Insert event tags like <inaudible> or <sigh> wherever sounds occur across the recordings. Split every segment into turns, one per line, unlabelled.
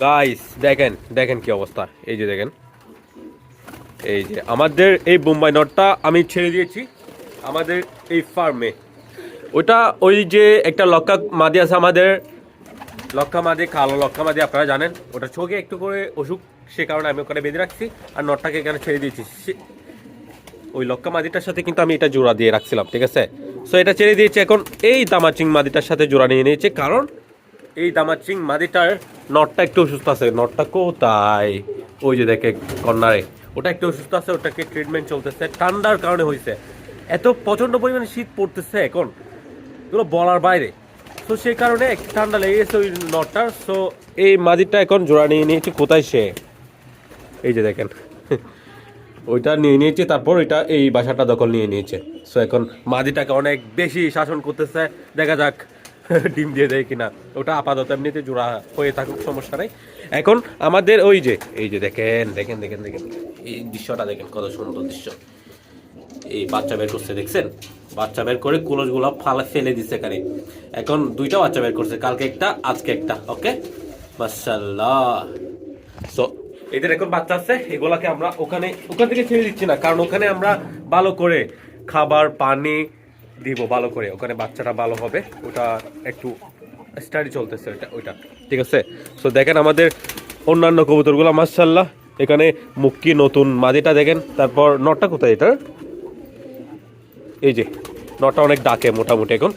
Guys দেখেন দেখেন কি অবস্থা। এই যে দেখেন। এই যে, আমাদের এই বোম্বাই নটটা আমি ছেড়ে দিয়েছি। আমাদের এই ফার্মে ওটা ওই যে একটা লক্কা মাদি আছে আমাদের। লক্কা মাদি, কালো লক্কা মাদি, আপনারা জানেন। ওটা চোখে একটু করে অসুখ, সে কারণে আমি ওখানে বেঁধে রাখছি। আর নটটাকে এখানে ছেড়ে দিয়েছি। ওই লক্কা মাদিটার সাথে কিন্তু আমি এটা জোড়া দিয়ে রাখছিলাম, ঠিক আছে? সো এটা ছেড়ে দিয়েছি। এখন এই দামাচিং মাদিটার সাথে জোড়া নিয়ে নিয়েছে। কারণ এই দামাচিং মাদিটার নটটা একটু অসুস্থ আছে। নটটা কোথায়? ওই যে দেখে কর্নারে। ওটা একটু অসুস্থ আছে, ওটাকে ট্রিটমেন্ট চলতেছে। ঠান্ডার কারণে হয়েছে এত প্রচণ্ড পরিমাণে শীত পড়তেছে এখন। এগুলো বলার বাইরে। তো সেই কারণে একটু ঠান্ডা লেগে গেছে ওই নটটার সো এই মাদিরটা এখন জোড়া নিয়ে নিয়েছে। কোথায় সে? এই যে দেখেন। <laughs> ওইটা নিয়ে নিয়েছে, তারপর ওইটা এই বাসাটা দখল নিয়ে নিয়েছে। সো এখন মাদিটাকে অনেক বেশি শাসন করতেছে। দেখা যাক <laughs> ডিম দিয়ে দেয় কিনা, ওটা আপাতত এমনিতে জোড়া হয়ে থাকুক, সমস্যা নেই। এখন আমাদের ওই যে, এই যে দেখেন দেখেন দেখেন দেখেন। এই দৃশ্যটা দেখেন, কত সুন্দর দৃশ্য। এই বাচ্চা বের করছে, দেখছেন? বাচ্চা বের করে কুলসগুলো ফালা ফেলে দিচ্ছে এখানে। এখন দুইটা বাচ্চা বের করছে, কালকে একটা, আজকে একটা, ওকে? মাশাল্লাহ সো এদের এখন বাচ্চা আছে, এগুলাকে আমরা ওখানে, ওখান থেকে ছেড়ে দিচ্ছি না, কারণ ওখানে আমরা ভালো করে খাবার, পানি দিব ভালো করে, ওখানে বাচ্চাটা ভালো হবে। ওটা একটু স্টাডি চলতেছে ওইটা ওইটা। ঠিক আছে? সো দেখেন আমাদের অন্যান্য কবুতরগুলো মার্শাল্লাহ এখানে মুক্কি, নতুন মাদিটা দেখেন। তারপর নটটা কোথায় এটার এই যে নটা অনেক ডাকে মোটামুটি এখন।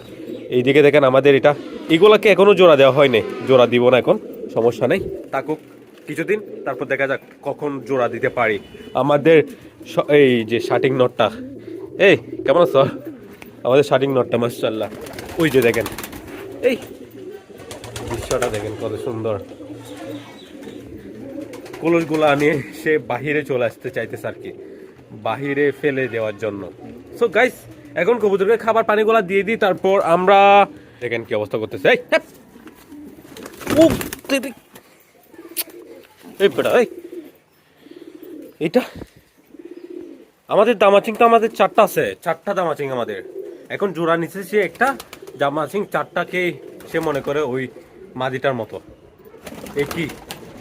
এইদিকে দেখেন আমাদের এটা। এগুলাকে এখনও জোড়া দেওয়া হয়নি। জোড়া দিব না এখন, সমস্যা নেই। থাকুক, কিছুদিন, তারপর দেখা যাক কখন জোড়া দিতে পারি। আমাদের এই যে শার্টিং নটটা এই, কেমন আছো? আমাদের শার্টিং নটটা মাসাল্লাহ ওই যে দেখেন। এই দৃশ্যটা দেখেন, কত সুন্দর। কলসগুলো নিয়ে সে বাহিরে চলে আসতে চাইতেছে আর কি। বাহিরে ফেলে দেওয়ার জন্য। সো গাইস এখন কবুতরকে খাবার পানিগুলা দিয়ে দিই, তারপর আমরা দেখেন কি অবস্থা করতেছে। এই এটা আমাদের দামাচিং তো আমাদের চারটা আছে। চারটা দামাচিং আমাদের। এখন জোড়া নিচ্ছে সে একটা জামা সিং চারটাকে সে মনে করে ওই মাদিটার মতো। এ কি?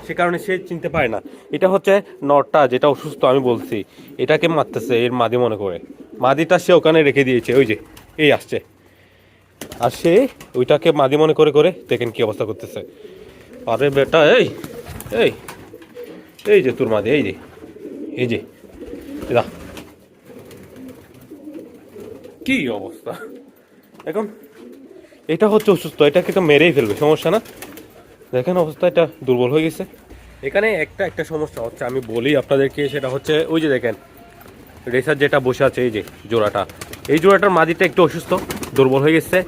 সে কারণে সে চিনতে পারে না। এটা হচ্ছে নটটা, যেটা অসুস্থ, আমি বলছি। এটাকে মারতেছে, এর মাদি মনে করে। মাদিটা সে ওখানে রেখে দিয়েছে, ওই যে, এই আসছে। আর সে ওইটাকে মাদি মনে করে করে, দেখেন কি অবস্থা করতেছে। আরে বেটা, এই এই এই যে তোর মাদি, এই যে এই যে এদা কি অবস্থা? এখন এটা হচ্ছে অসুস্থ এটাকে তো মেরেই ফেলবে সমস্যা না? দেখেন অবস্থা এটা দুর্বল হয়ে গেছে। এখানে একটা একটা সমস্যা হচ্ছে আমি বলি আপনাদেরকে সেটা হচ্ছে ওই যে দেখেন রেসার যেটা বসে আছে এই যে জোড়াটা এই জোড়াটার মাদিটা একটু অসুস্থ দুর্বল হয়ে গেছে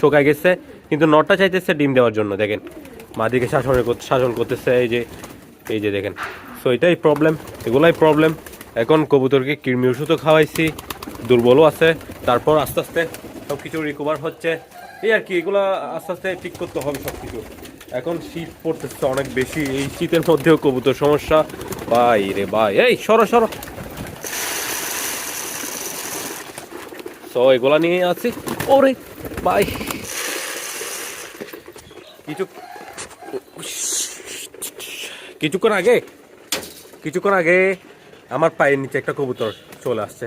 শোকায় গেছে কিন্তু নটটা চাইতেছে ডিম দেওয়ার জন্য দেখেন মাদিকে শাসন শাসন করতেছে এই যে এই যে দেখেন। সো এটাই প্রবলেম এগুলাই প্রবলেম এখন কবুতরকে কৃমি ওষুধও খাওয়াইছি দুর্বলও আছে, তারপর আস্তে আস্তে সব কিছু রিকভার হচ্ছে। এই আর কি, এগুলো আস্তে আস্তে ঠিক করতে হবে সব কিছু এখন শীত পড়তেছে অনেক বেশি, এই শীতের মধ্যেও কবুতর সমস্যা। ভাই রে ভাই, এই সরো সরো। সো এগুলা নিয়ে আছি। ওরে বাই কিছু কিছুক্ষণ আগে কিছুক্ষণ আগে আমার পায়ের নিচে একটা কবুতর চলে আসছে।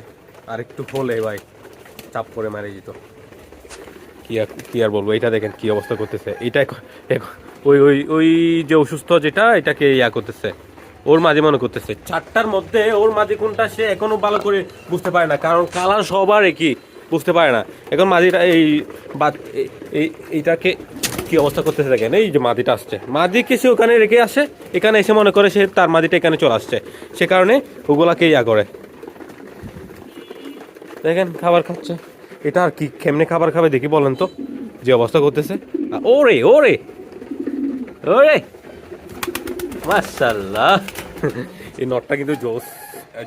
আর একটু হলে ভাই, চাপ করে মারে যেত কি আর কি আর বলব? এটা দেখেন কি অবস্থা করতেছে। এটা ওই ওই ওই যে অসুস্থ যেটা, এটাকে ইয়া করতেছে। ওর মাঝে মনে করতেছে। চারটার মধ্যে ওর মাঝে কোনটা সে এখনও ভালো করে বুঝতে পারে না। কারণ কালার সবার একই, বুঝতে পারে না। এখন মাঝিটা এই এইটাকে কি অবস্থা করতেছে দেখেন। এই যে মাদিটা আসছে। মাদিকে সে ওখানে রেখে আসে। এখানে এসে মনে করে সে তার মাদিটা এখানে চলে আসছে। সে কারণে ওগুলাকে ইয়া করে। দেখেন, খাবার খাচ্ছে। এটা আর কি কেমনে খাবার খাবে দেখি বলেন তো। যে অবস্থা করতেছে। ওরে ওরে! ওরে! মাশাল্লাহ এই নটটা কিন্তু জোস।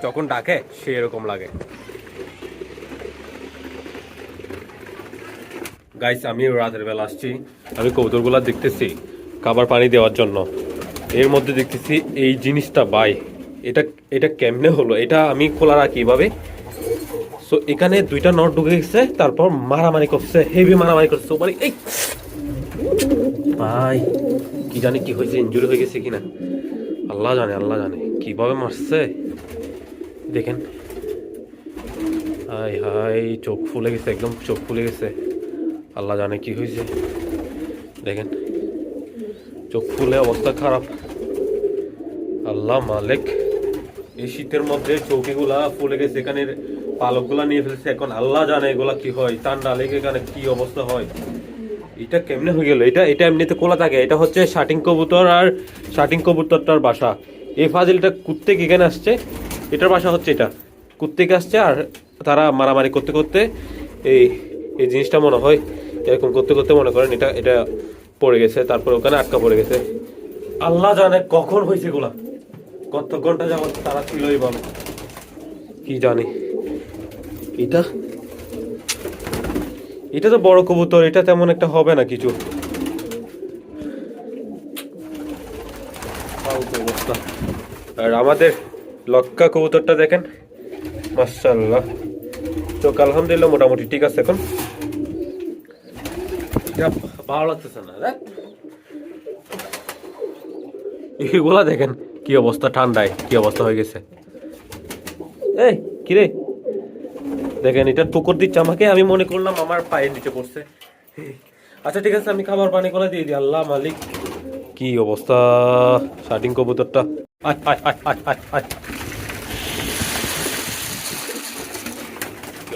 যখন ডাকে সে এরকম লাগে। গাইস আমি রাতের বেলা আসছি। আমি কবুতরগুলা দেখতেছি খাবার পানি দেওয়ার জন্য। এর মধ্যে দেখতেছি এই জিনিসটা বাই এটা এটা কেমনে হলো? এটা আমি খোলা রাখি কীভাবে? সো এখানে দুইটা নট ঢুকে গেছে, তারপর মারামারি করছে হেভি মারামারি করছে। মানে এই, ভাই, কি জানি কি হয়েছে ইঞ্জুরি হয়ে গেছে কিনা? আল্লাহ জানে আল্লাহ জানে, কীভাবে মারছে? দেখেন। হাই হাই চোখ ফুলে গেছে, একদম চোখ ফুলে গেছে। আল্লাহ জানে কি হয়েছে। দেখেন, চোখ ফুলে অবস্থা খারাপ। আল্লাহ মালিক, এই শীতের মধ্যে চৌকিগুলা ফুলে গেছে এখানে পালকগুলা নিয়ে ফেলছে। এখন আল্লাহ জানে এগুলা কি হয় ঠান্ডা লেগে এখানে কি অবস্থা হয়। এটা কেমনে হয়ে গেল? এটা এটা এমনিতে কোলা থাকে। এটা হচ্ছে শাটিং কবুতর আর শাটিং কবুতরটার বাসা। এই ফাজিলটা কুত্তেক এখানে আসছে। এটার বাসা হচ্ছে এটা। কুত্তেক আসছে আর তারা মারামারি করতে করতে এই এই জিনিসটা মনে হয় এরকম করতে করতে মনে করেন এটা এটা পড়ে গেছে, তারপর ওখানে আটকা পড়ে গেছে। আল্লাহ জানে কখন হয়েছে এগুলা। কত ঘণ্টা যাবত তারা ছিল এইভাবে। কি জানি। এটা? এটা তো বড় কবুতর এটা তেমন একটা হবে না কিছু। অবস্থা। আর আমাদের লক্কা কবুতরটা দেখেন। মাশাল্লাহ চোখ আলহামদুলিল্লাহ মোটামুটি ঠিক আছে এখন। যা, ভালো লাগতেছে না এগুলা দেখেন কি অবস্থা ঠান্ডায় কি অবস্থা হয়ে গেছে। এই কিরে দেখেন, এটা টুকর দিচ্ছে আমাকে, আমি মনে করলাম আমার পায়ের নিচে পড়ছে। আচ্ছা ঠিক আছে, আমি খাবার পানি কলা দিয়ে দিই। আল্লাহ মালিক। কি অবস্থা? শার্টিং কবুতরটা।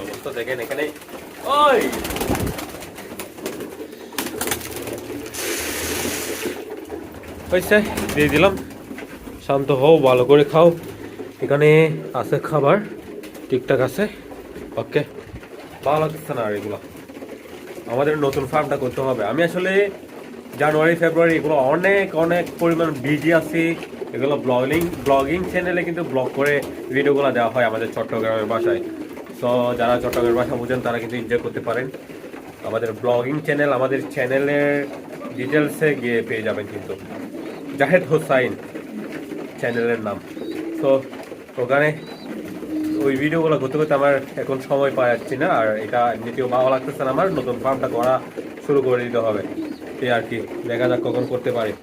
অবস্থা দেখেন এখানে? ওই! দিয়ে দিলাম। শান্ত হও, ভালো করে খাও। এখানে আছে খাবার। ঠিকঠাক আছে। ওকে। ভালো লাগতেছে না আর এগুলো। আমাদের নতুন ফার্মটা করতে হবে। আমি আসলে জানুয়ারি, ফেব্রুয়ারি এগুলো অনেক অনেক পরিমাণ বিজি আছি। এগুলো ব্লগিং ব্লগিং চ্যানেলে কিন্তু ব্লগ করে ভিডিওগুলো দেওয়া হয় আমাদের চট্টগ্রামের বাসায়। সো যারা চট্টগ্রামের ভাষা বোঝেন, তারা কিন্তু এনজয় করতে পারেন। আমাদের ব্লগিং চ্যানেল আমাদের চ্যানেলের ডিটেলসে গিয়ে পেয়ে যাবেন কিন্তু। জাহেদ হোসাইন চ্যানেলের নাম। তো ওখানে ওই ভিডিওগুলো করতে করতে আমার এখন সময় পাওয়া যাচ্ছে না, আর এটা এমনিতেও ভালো লাগতেছে না আমার। নতুন ফার্মটা করা শুরু করে দিতে হবে। এই আর কি, দেখা যাক কখন করতে পারি।